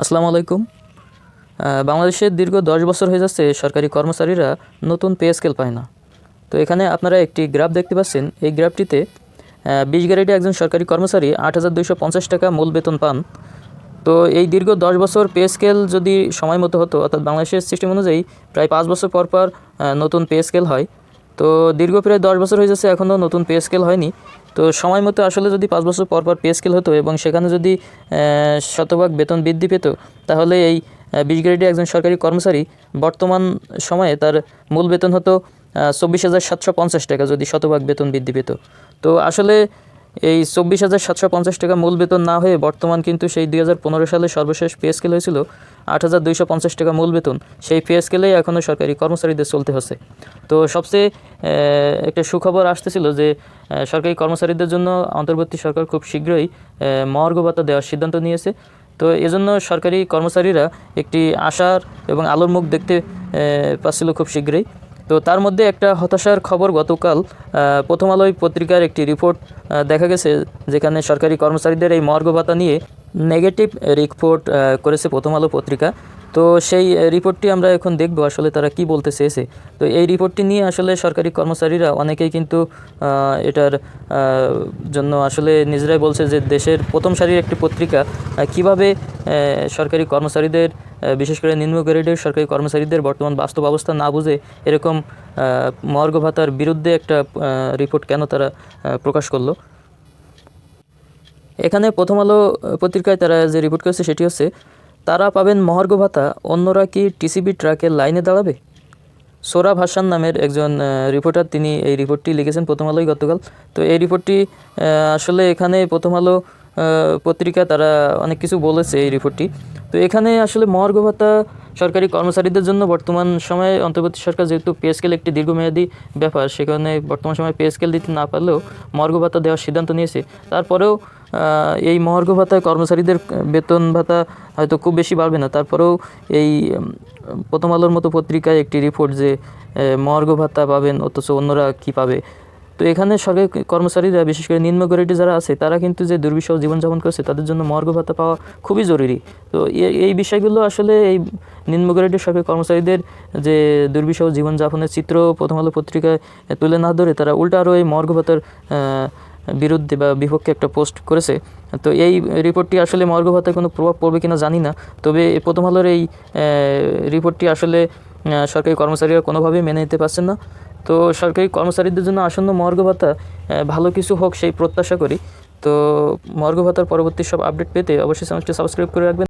আসসালামু আলাইকুম। বাংলাদেশের দীর্ঘ দশ বছর হয়ে যাচ্ছে সরকারি কর্মচারীরা নতুন পে স্কেল পায় না। তো এখানে আপনারা একটি গ্রাফ দেখতে পাচ্ছেন। এই গ্রাফটিতে বিশ গ্রেডে একজন সরকারি কর্মচারী আট হাজার দুইশো পঞ্চাশ টাকা মূল বেতন পান। তো এই দীর্ঘ দশ বছর পে স্কেল যদি সময় মতো হতো, অর্থাৎ বাংলাদেশের সিস্টেম অনুযায়ী প্রায় পাঁচ বছর পর পর নতুন পে স্কেল হয়। তো দীর্ঘ প্রায় দশ বছর হয়ে যাচ্ছে, এখনও নতুন পে স্কেল হয়নি। তো সময় মতো আসলে যদি পাঁচ বছর পর পর পে স্কেল হতো এবং সেখানে যদি শতভাগ বেতন বৃদ্ধি পেত, তাহলে এই বিশ গ্রেডে একজন সরকারি কর্মচারী বর্তমান সময়ে তার মূল বেতন হতো চব্বিশ হাজার সাতশো পঞ্চাশ টাকা যদি শতভাগ বেতন বৃদ্ধি পেত। তো আসলে এই চব্বিশ হাজার সাতশো পঞ্চাশ টাকা মূল বেতন না হয়ে বর্তমান কিন্তু সেই দুই হাজার পনেরো সালে সর্বশেষ পে স্কেল হয়েছিল। আট হাজার দুইশো পঞ্চাশ টাকা মূল বেতন, সেই পে স্কেলেই এখনও সরকারি কর্মচারীদের চলতে হচ্ছে। তো সবচেয়ে একটা সুখবর আসতেছিল যে সরকারি কর্মচারীদের জন্য অন্তর্বর্তী সরকার খুব শীঘ্রই মহার্ঘ ভাতা দেওয়ার সিদ্ধান্ত নিয়েছে। তো এজন্য সরকারি কর্মচারীরা একটি আশার এবং আলোর মুখ দেখতে পাচ্ছিল খুব শীঘ্রই। তো তার মধ্যে একটা হতাশার খবর গতকাল প্রথম আলোয় পত্রিকার একটি রিপোর্ট দেখা গেছে যেখানে সরকারি কর্মচারীদের এই মর্গ ভাতা নিয়ে নেগেটিভ রিপোর্ট করেছে প্রথম আলো পত্রিকা। তো সেই রিপোর্টটি আমরা এখন দেখব আসলে তারা কি বলতে চেয়েছে। তো এই রিপোর্টটি নিয়ে আসলে সরকারি কর্মচারীরা অনেকেই কিন্তু এটার জন্য আসলে নিজেরাই বলছে যে দেশের প্রথম সারির একটি পত্রিকা কীভাবে সরকারি কর্মচারীদের বিশেষ করে নিম্ন গ্রেডের সরকারি কর্মচারীদের বর্তমান বাস্তব অবস্থা না বুঝে এরকম মর্গ ভাতার বিরুদ্ধে একটা রিপোর্ট কেন তারা প্রকাশ করল। এখানে প্রথম আলো পত্রিকায় তারা যে রিপোর্ট করেছে সেটি হচ্ছে, তারা পাবেন মহার্ঘ ভাতা, অন্যরা কি টিসিবি ট্রাকের লাইনে দাঁড়াবে? সোরা ভাসান নামের একজন রিপোর্টার তিনি এই রিপোর্টটি লিখেছেন প্রথম আলোয় গতকাল। তো এই রিপোর্টটি আসলে এখানে প্রথম আলো পত্রিকা তারা অনেক কিছু বলেছে এই রিপোর্টটি তো এখানে আসলে মহার্ঘ ভাতা সরকারি কর্মচারীদের জন্য বর্তমান সময়ে অন্তর্বর্তী সরকার যেহেতু পে স্কেল একটি দীর্ঘমেয়াদী ব্যাপার, সেখানে বর্তমান সময়ে পে স্কেল দিতে না পারলেও মহার্ঘ ভাতা দেওয়ার সিদ্ধান্ত নিয়েছে। তারপরেও এই মহার্ঘ ভাতায় কর্মচারীদের বেতন ভাতা হয়তো খুব বেশি বাড়বে না। তারপরেও এই প্রথম আলোর মতো পত্রিকায় একটি রিপোর্ট যে মহার্ঘ ভাতা পাবেন, অথচ অন্যরা কি পাবে? তো এখানে সরকারি কর্মচারীরা, বিশেষ করে নিম্ন গ্রেডে যারা আছে, তারা কিন্তু যে দুর্বিষহ জীবনযাপন করছে, তাদের জন্য মহার্ঘ ভাতা পাওয়া খুবই জরুরি। তো এই বিষয়গুলো আসলে এই নিম্ন গ্রেডের সরকারি কর্মচারীদের যে দুর্বিষহ জীবনযাপনের চিত্র প্রথম আলো পত্রিকায় তুলে না ধরে, তারা উল্টা আরও এই মর্গ ভাতার বিরুদ্ধে বা বিপক্ষে একটা পোস্ট করেছে। তো এই রিপোর্টটি আসলে মর্গ ভাতায় কোনো প্রভাব পড়বে কিনা জানি না। তবে প্রথম আলোর এই রিপোর্টটি আসলে সরকারি কর্মচারীরা কোনোভাবেই মেনে নিতে পারছেন না। তো সরকারি কর্মচারীদের জন্য আসন্ন মর্গ ভাতা ভালো কিছু হোক সেই প্রত্যাশা করি। তো মর্গ ভাতার পরবর্তী সব আপডেট পেতে অবশ্যই চ্যানেলটি সাবস্ক্রাইব করে রাখবেন।